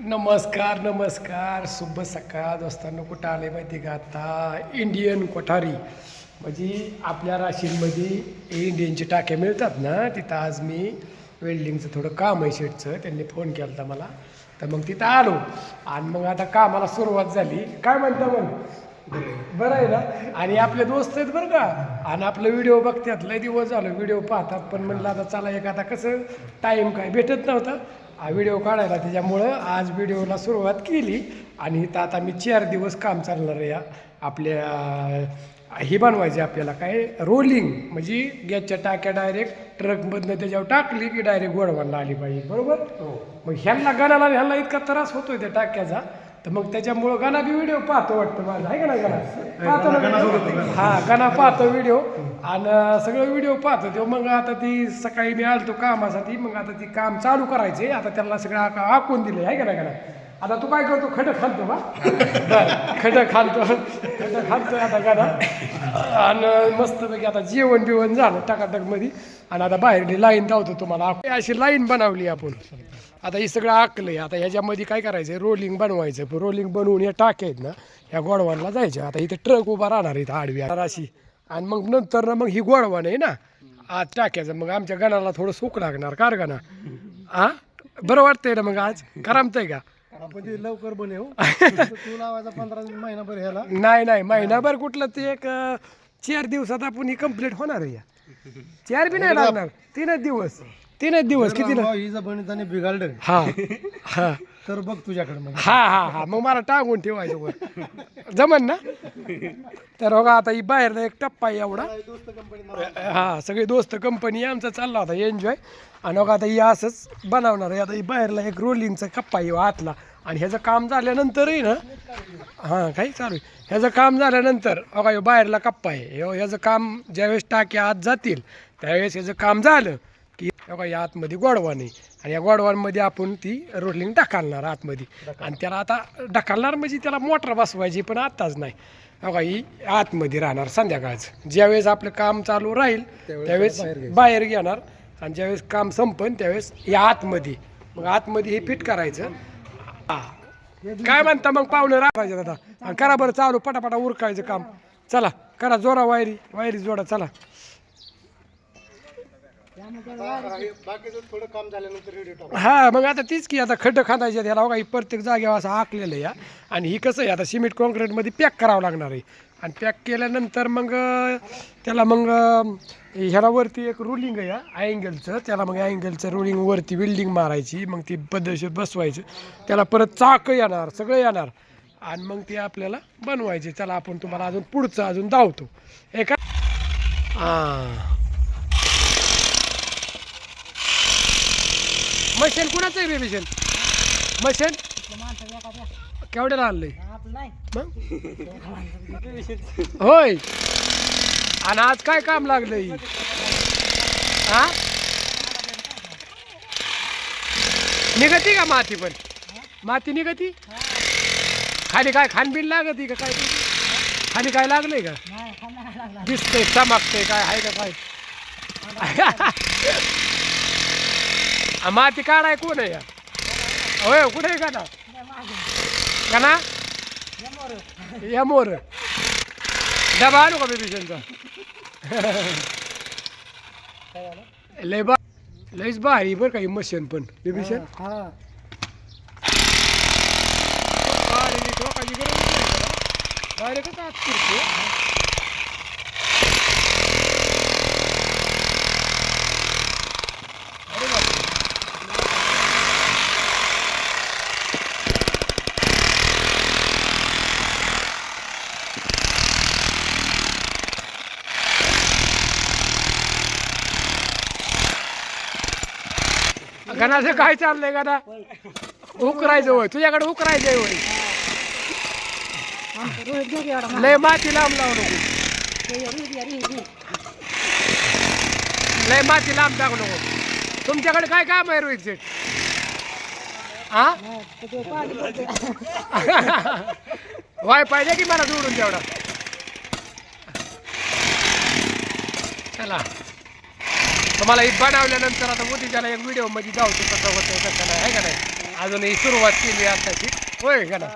नमस्कार नमस्कार. शुभ सकाळ दोस्तांनो. कुठं आले माहिती का आता? इंडियन कोठारी. म्हणजे आपल्या राशींमध्ये इंडियनचे टाक्या मिळतात ना? तिथं आज मी वेल्डिंगचं थोडं काम आहे शेटचं त्यांनी फोन केला होता मला. तर मग तिथं आलो. आणि मग आता कामाला सुरुवात झाली. काय म्हणता मग? बरं आहे ना? आणि आपले दोस्त आहेत बरं का? आणि आपलं व्हिडिओ बघतात. लय दिवस झालो. व्हिडिओ पाहतात. पण म्हणलं आता चला एक आता कसं टाईम काय? भेटत नव्हता. हा व्हिडिओ काढायला त्याच्यामुळं आज व्हिडिओला सुरुवात केली. आणि इथं आता मी चार दिवस काम चालणार आहे या. आपल्या ही बनवायची आपल्याला काय? रोलिंग म्हणजे गॅसच्या टाक्या डायरेक्ट ट्रकमधनं त्याच्यावर टाकली की डायरेक्ट गोडवांना आली पाहिजे. बरोबर? मग ह्यांना गणाला ह्यांना इतका त्रास होतोय त्या टाक्याचा. तर मग त्याच्यामुळं गणा बी व्हिडिओ पाहतो वाटतं माझा. आहे का ना गणा? पाहतो ना? हा गणा पाहतो व्हिडिओ आणि सगळं व्हिडिओ पाहतो तो. मग आता ती सकाळी मी आलतो कामासाठी. मग आता ती काम चालू करायचे. आता त्याला सगळं आका- आखून दिले. आहे का ना गणा? आता तू काय करतो? खडं खालतो का? खडं खालतो. खडं खालतो आता गणा. आणि मस्तपैकी आता जेवण बिवण झालं टकाटकमध्ये आणि आता बाहेर लाईन धावतो तुम्हाला. अशी लाईन बनवली आपण. आता हे सगळं आकलंय आता ह्याच्यामध्ये काय करायचं रोलिंग बनवायचं. रोलिंग बनवून या टाक्या आहेत ना ह्या गोडवानला जायचं. आता इथे ट्रक उभा राहणार इथं आडवी अशी. आणि मग नंतर ना मग ही गोडवान आहे ना आज टाक्याचं. मग आमच्या गणाला थोडं सुख लागणार. कार गणा हा बरं वाटतंय ना मग आज? करमतंय का? आपण ते लवकर तू लावायचा पंधरा महिनाभर ह्याला. नाही नाही महिनाभर कुठलं ते एक अं, चार दिवसात आपण ही कंप्लीट होणार आहे या. चार बी नाही लागणार. तीनच दिवस. तीनच दिवस किती ना ही बनताना बिघाडलं. हा हा. तर बघ तुझ्याकडे मग. हा हा हा. मग मला टांगून ठेवायचं वर जमन ना? तर बघा आता ही बाहेर एक टप्पा आहे एवढा. हा सगळे दोस्त कंपनी आमचा चालला होता एन्जॉय आणि बघा आता ही असंच बनवणार आहे. आता ही बाहेरला एक रोलिंगचा कप्पा आहे आतला. आणि ह्याचं काम झाल्यानंतरही ना हां काही चालू आहे. ह्याचं काम झाल्यानंतर ह्यो बाहेरला कप्पा आहे. ह्यो ह्याचं काम ज्यावेळेस टाक्या आत जातील त्यावेळेस ह्याचं काम झालं की बघा या आतमध्ये गोडवान आहे. आणि या गोडवानमध्ये आपण ती रोलिंग टाकालणार आतमध्ये. आणि त्याला आता ढकलणार म्हणजे त्याला मोटर बसवायची पण आत्ताच नाही. बघा ही आतमध्ये राहणार संध्याकाळचं. ज्यावेळेस आपलं काम चालू राहील त्यावेळेस बाहेर घेणार. आणि ज्यावेळेस काम संपन त्यावेळेस या आतमध्ये. मग आतमध्ये हे फिट करायचं. हा काय म्हणता मग पाहुणे राहायचे पाहिजे दादा. करा बरं चालू पटापटा उरकायचं काम. चला करा जोरा वायरी वायरी जोडा चला. बाकीचं थोडं काम झाल्यानंतर रेडिओ हा मग आता तीच की आता खड्डं खांदायचे त्याला बघा ही प्रत्येक जागेवर असं आखलेलं आहे या आणि ही कसं आहे आता सिमेंट कॉन्क्रीटमध्ये पॅक करावं लागणार आहे. आणि पॅक केल्यानंतर मग त्याला मग ह्यालावरती एक रुलिंग आहे अँगलचं त्याला मग अँगलचं रुलिंग बिल्डिंग मारायची मग ती पद्धतशीर बसवायचं. त्याला परत चाक येणार सगळं येणार. आणि मग ते आपल्याला बनवायचे. चला आपण तुम्हाला अजून पुढचं अजून धावतो. एका हां मशीन कुणाचं आहे बेबीशन मशीन? केवढ्याला आणलंय? मग होय. आणि आज काय काम लागलंय? हा निघती का माती पण? माती निघती? खाली काय खानबिन लागती का काय? खाली काय लागलंय का? दिसतंय चमकतंय काय आहे का काय? माती काढाय कोण आहे या? होय कुठे आहे का ना या मोर. डबा आणू का बेबीशनचा लय बा लयच भारी बरं का ही मशीन पण. बेबीशन हा डायरेक्टच गणाचं काय चाललंय गणा उकरायचं होय तुझ्याकडे उकरायचं होय लय माती लांब लावू नको. लय माती लांब टाकू नको. तुमच्याकडे काय काम आहे रोहित शेठ हा वाय पाहिजे की मला जोडून तेवढा? चला. तुम्हाला ही बनवल्यानंतर आता मोदीच्याला एक व्हिडिओमध्ये जाऊ कसं होतं कसं नाही आहे का नाही? अजूनही सुरुवात केली आताची. होय का ना?